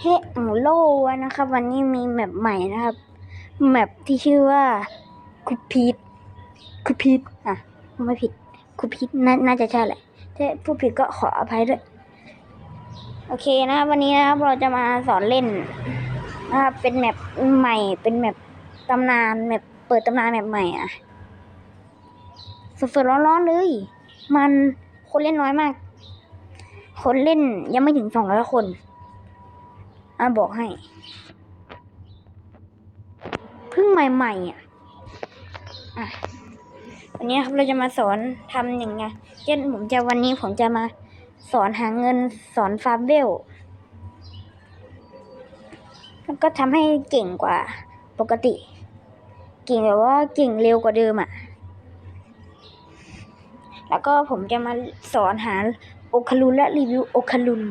เฮโลไว้นะครับ วันนี้มีแมปใหม่นะครับแมปที่ชื่อว่าคุพีทคุพีทอะไม่ผิดคุพีทนาน่าจะใช่แหละถ้าผู้ผิดก็ขออภัยด้วย โอเคนะครับ วันนี้นะครับเราจะมาสอนเล่นนะครับเป็นแมปใหม่ เป็นแมปตำนานแมปเปิดตำนานแมปใหม่อะสดๆร้อนๆเลย มันคนเล่นน้อยมาก คนเล่นยังไม่ถึงสองร้อยคน อะบอกให้เพิ่งใหม่ๆอะอะวันนี้ครับเราจะมาสอนทำอย่างไงเช่นผมจะวันนี้ผมจะมาสอนหาเงินสอนฟาร์มเวลแล้วก็ทำให้เก่งกว่าปกติ เก่งแบบว่าเก่งเร็วกว่าเดิมอะ แล้วก็ผมจะมาสอนหาโอคารุนและรีวิวโอคารุน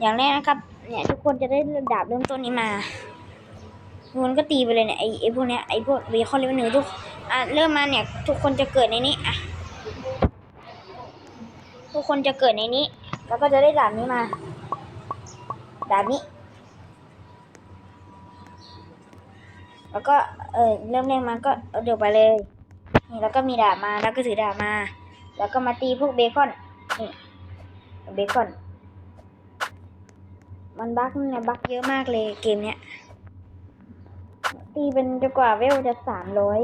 อย่างแรกนะครับ เนี่ยทุกคนจะได้ดาบเริ่มต้นนี้มาทุกคนก็ตีไปเลยเนี่ยไอไอพวกเนี้ยไอพวกเบคอนเลเวลหนึ่งทุกอะเริ่มมาเนี่ย ทุกคนจะเกิดในนี้อะทุกคนจะเกิดในนี้ แล้วก็จะได้ดาบนี้มา ดาบนี้ แล้วก็เออเริ่มแรกมาก็เอาเดี๋ยวไปเลยนี่แล้วก็มีดาบมาแล้วก็ถือดาบมา แล้วก็มาตีพวกเบคอนนี่เบคอน มันบั๊กเนี่ยบั๊กเยอะมากเลยเกมเนี้ย ตีเป็นจนกว่าเวลจะสามร้อย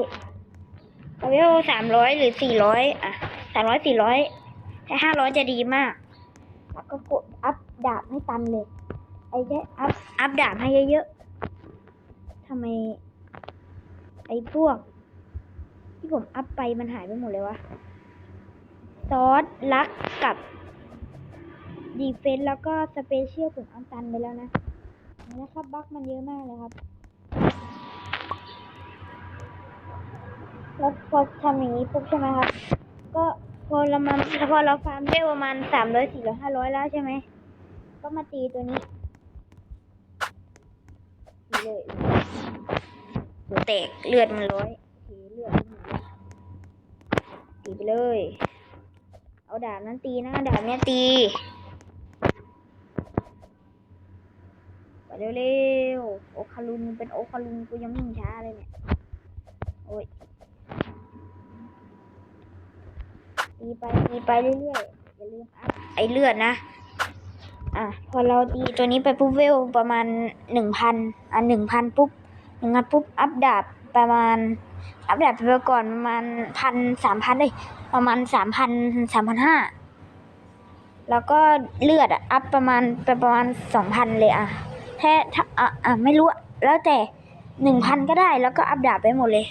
เวลสามร้อยหรือสี่ร้อยอะสามร้อยสี่ร้อยถ้าห้าร้อยจะดีมาก แล้วก็กดอัพดาบให้ตันเลย ไอ้ได้อัพอัพดาบให้เยอะๆทำไม ไอ้พวก ที่ผมอัพไปมันหายไปหมดเลยวะ ซอสลักกับ ดีเฟนต์แล้วก็สเปเชียลผมอันตันไปแล้วนะนะครับบั๊กมันเยอะมากเลยครับแล้วพอทำอย่างนี้ปุ๊บใช่ไหมครับ ก็พอเรามาพอเราฟาร์มได้ประมาณสามร้อยสี่ร้อยห้าร้อยแล้วใช่ไหม ก็มาตีตัวนี้ตีเลยหัวแตกเลือดมันร้อยตีเลือดตีไปเลย เอาดาบนั้นตีนะดาบเนี้ยตี ไป เร็วๆ โอคารุนเป็นโอคารุนกูยังวิ่งช้าเลยเนี่ย โอ้ยตีไปตีไปเรื่อยๆ อย่าลืมอัพไอเลือดนะ อะ พอเราตีตัวนี้ไปปุ๊บเวลประมาณหนึ่งพันอะหนึ่งพันปุ๊บหนึ่งพันปุ๊บ อัพดาบประมาณ อัพดาบไปก่อนประมาณพันสามพันเลยประมาณสามพันสามพันห้าแล้วก็เลือดอะอัพประมาณไปประมาณสองพันเลยอะ แท้ถ้าอะอะไม่รู้ แล้วแต่หนึ่งพันก็ได้แล้วก็อัพดาบไปหมดเลย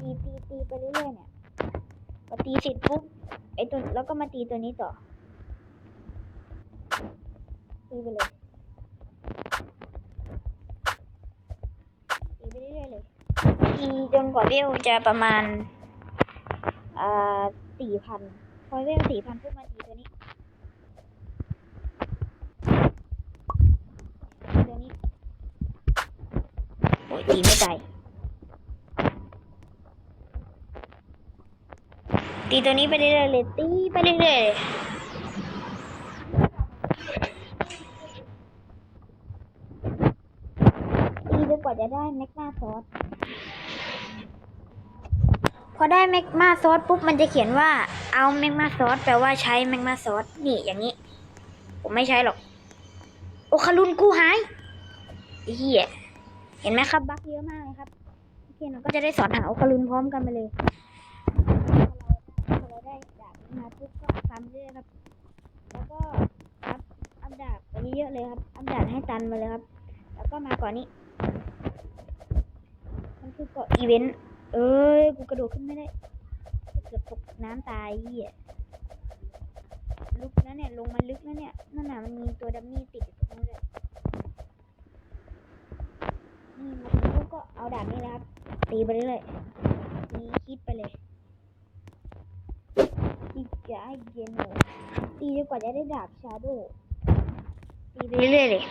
ตีตีตีไปเรื่อยๆเนี่ยพอตีเสร็จปุ๊บไอตัวแล้วก็มาตีตัวนี้ต่อตีไปเลยตีไปเรื่อยๆเลยตีจนกว่าเวลจะประมาณอ่าสี่พันพอเวลสี่พันปุ๊บมาตีตัวนี้ ตัวนี้ โอ้ยตีไม่ตายตีตัวนี้ไปเรื่อยๆเลยตีไปเรื่อยๆตีจนกว่าจะได้แมกมาซอสพอได้แมกมาซอสปุ๊บมันจะเขียนว่าเอาแมกมาซอสแปลว่าใช้แมกมาซอสนี่อย่างนี้ ผมไม่ใช้หรอก โอคารุนกูหายไอ้เหี้ย ห็นไหมครับบั๊กเยอะมากเลยครับโอเคเราก็จะได้สอนหาโอคารุนพร้อมกันไปเลยพอเราพอเราได้ดาบมาปุ๊บก็ทำเรื่อยครับ แล้วก็อัพอัพดาบไปเยอะเลยครับ อัพดาบให้ตันมาเลยครับ แล้วก็มาก่อนนี้ มันคือเกาะอีเวนต์เอ้ยกูกระโดดขึ้นไม่ได้เกือบตกน้ำตายเหี้ยลึกนะเนี่ยลงมาลึกนะเนี่ยนั่นน่ะมันมีตัวดัมมี่ติดอยู่ตรงนั้นเลย นี่ครับก็เอาดาบนี้นะครับ ตีไปเรื่อยนี่คิดไปเลยอีกจะให้เย็นหนูตีจนกว่าจะได้ดาบชาโดตีไปเรื่อยเลย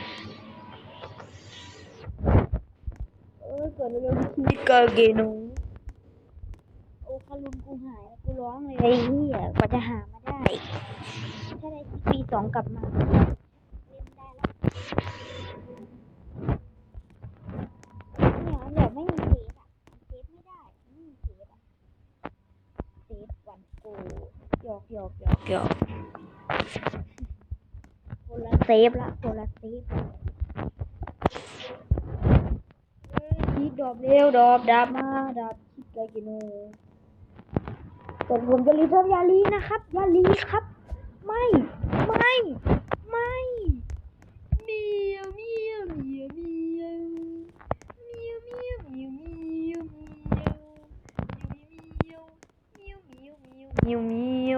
เออเกินเร็วๆนี่ก็เกนงโอ้คารุนกูหายกูร้องเลยไอ้เนี่ยกว่าจะหามาได้ถ้าได้ปีสองกลับมาเล่นได้แล้ว หยอกหยอกหยอกคนละเซฟละคนละเซฟคิดดอบเร็วดอบดับมาดับคิดไกกิโน่แต่ผมจะรีเทิร์นยาลีนะครับยาลีครับ ไม่ ไม่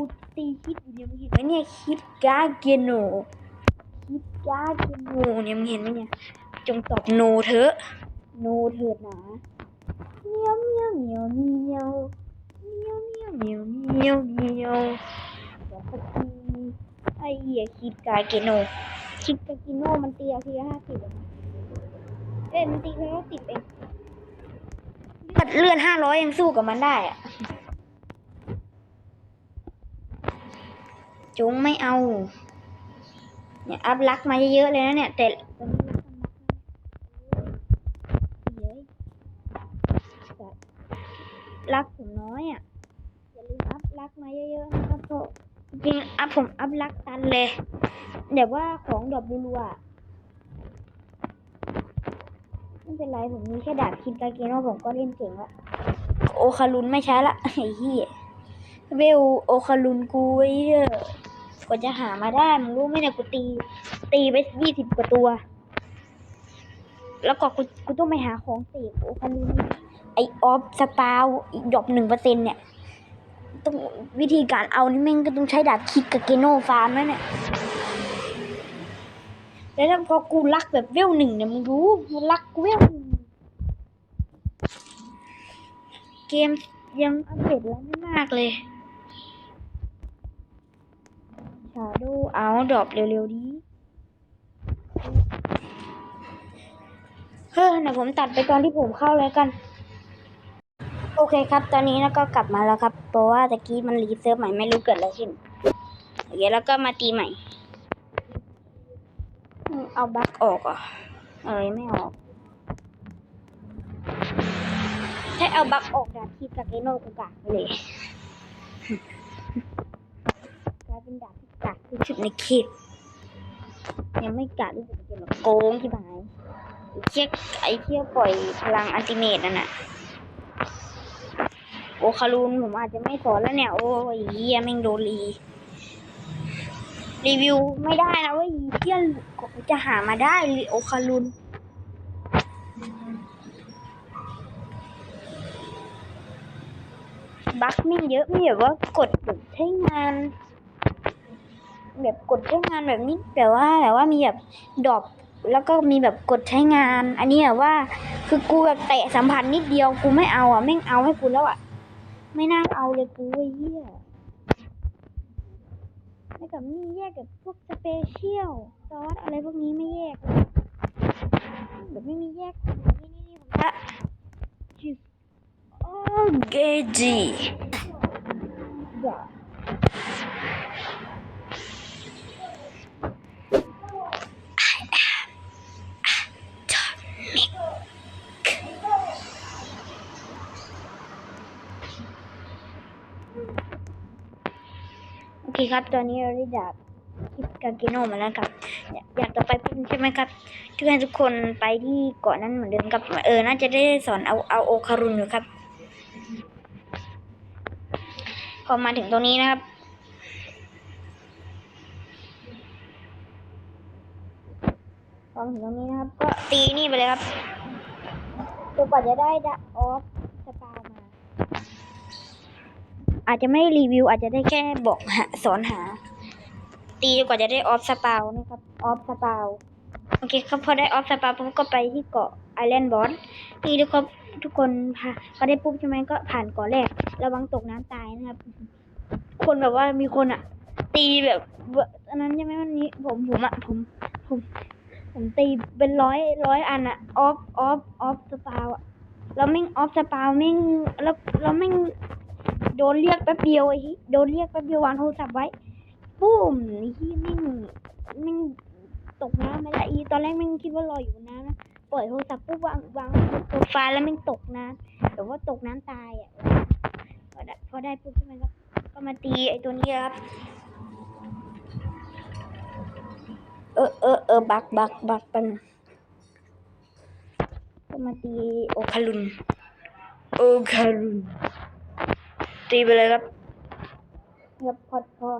กูตีคิดอยู่เนี่ยมึงเห็นไหมเนี่ยคิดกาเกโนคิดกาเกโนเนี่ยมึงเห็นไหมเนี่ยจงตอบโนเถอะโนเถิดหนาเมียวเมียวเมียวเมียวเมียวเมียวเมียวเมียวเมียวเดี๋ยวสักทีไอ้เหี้ยคิดกาเกโนคิดกาเกโนมันตีอาทีละห้าสิบอะเอ้ยมันตีแค่สิบเองเลือดเลือดห้าร้อยยังสู้กับมันได้อะ จุงไม่เอา เนี่ยอัพลักมาเยอะๆเลยนะเนี่ยแต่รักผมน้อยอะอย่าลืมอัพลักมาเยอะๆนะครับเพราะจริงอัพผมอัพลักตันเลยเดี๋ยวว่าของดอกบัวๆอะไม่เป็นไรผมมีแค่ดาบคินกาเกโนผมก็เล่นเก่งละโอคารุนไม่ใช้ละไอ้เหี้ยเวลโอคารุนกูไอ้เหี้ย กว่าจะหามาได้มึงรู้ไหมเนี่ยกูตี ตีไปยี่สิบกว่าตัว แล้วก็กูกูต้องไปหาของเสกโอคารุนไอออฟสปาวอีกดอกหนึ่งเปอร์เซ็นเนี่ย ต้องวิธีการเอานี่แม่งก็ต้องใช้ดาบคิกกับเกโนฟาร์มแล้วเนี่ยแล้วถ้าพอกูรักแบบเวลหนึ่งเนี่ยมึงรู้มันรักกูเวลหนึ่งเกมยังอัปเดตแล้วไม่มากเลยชาโด เอาดรอปเร็วๆดีเฮ้ยนะผมตัดไปตอนที่ผมเข้าแล้วกัน โอเคครับ ตอนนี้แล้วก็กลับมาแล้วครับ เพราะว่าตะกี้มันรีเซิร์ฟใหม่ไม่รู้เกิดอะไรขึ้นโอเคแล้วก็มาตีใหม่ เอาบั๊กออกอะเอ้ยไม่ออก ถ้าเอาบั๊กออกดาบคีกาเกโนกูกากไปเลย เป็นดาบที่กากที่สุดในเขตยังไม่กากที่สุดในเกมหรอกโกงที่หายไอ้เชี่ยไอ้เชี่ยปล่อยพลังอัลติเมทนั่นน่ะโอคารุนผมอาจจะไม่สอนแล้วเนี่ย โอ้ยเฮียแม่งโดนรีรีวิวไม่ได้นะเว่าเฮียกว่าจะหามาได้โอคารุนบั๊กแม่งเยอะไม่แบบว่ากดแบบใช้งาน แบบกดใช้งานแบบนี้แต่ว่าแบบว่ามีแบบดอปแล้วก็มีแบบกดใช้งาน อันนี้แบบว่า คือกูแบบเตะสัมผัสนิดเดียวกูไม่เอาอะแม่งเอาให้กูแล้วอะ ไม่น่าเอาเลยกูเหี้ยแล้วกับนี่แยกกับพวกสเปเชียลซอสอะไรพวกนี้ไม่แยกเลยแบบไม่มีแยกนี่นี่นี่ผมละโอเกจิ เคครับ ตอนนี้เราได้ดาบคิดกาเกโนมาแล้วครับ อยากจะไปพุ่งใช่ไหมครับช่วยให้ทุกคนไปที่เกาะนั้นเหมือนเดิมครับ เออ น่าจะได้สอนเอาเอาโอคารุนอยู่ครับพอมาถึงตรงนี้นะครับพอมาถึงตรงนี้นะครับ ก็ตีนี่ไปเลยครับจนกว่าจะได้ดาออฟ อาจจะไม่รีวิว อาจจะได้แค่บอกหาสอนหา ตีกว่าจะได้ออฟสปาวนะครับออฟสปาวโอเคครับพอได้ออฟสปาวปุ๊บก็ไปที่เกาะไอแลนด์บอสนี่ทุกคนทุกคนพาพอได้ปุ๊บใช่ไหมก็ผ่านเกาะแรก ระวังตกน้ำตายนะครับ คนแบบว่ามีคนอะ ตีแบบอันนั้นใช่ไหมวันนี้ ผมผมอะผมผม ผมตีเป็นร้อยร้อยอันอะออฟออฟออฟสปาวอะแล้วแม่งออฟสปาวแม่งแล้วแล้วแม่ง โดนเรียกแป๊บเดียวไอ้โดนเรียกแป๊บเดียววางโทรศัพท์ไว้ปุ้มไอ้ที่แม่งแม่งตกน้ำไปละอีตอนแรกแม่งคิดว่าลอยอยู่นน้ำนะปล่อยโทรศัพท์ปุ๊บวางวางโปรไฟล์แล้วแม่งตกน้ำแต่ว่าตกน้ำตายอะพอได้พอได้ปุ๊บใช่ไหมครับก็มาตีไอ้ตัวนี้ครับเออเออเออบักบักบักปันก็มาตีโอคารุนโอคารุน ตีไปเลยครับครับพอพอ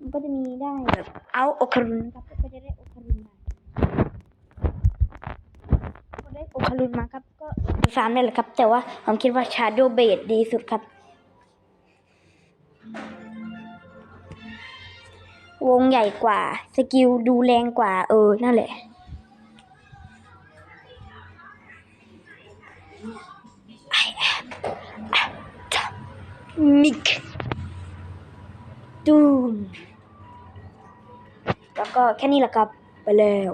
มันก็จะมีได้แบบเอาโอคารุนครับก็จะได้โอคารุนมาพอได้โอคารุนมาครับ ก็สามนี่แหละครับ แต่ว่าผมคิดว่าชาโดเบดดีสุดครับ วงใหญ่กว่า สกิลดูแรงกว่า เออ นั่นแหละ มิกตูมแล้วก็แค่นี้แหละครับ ไปแล้ว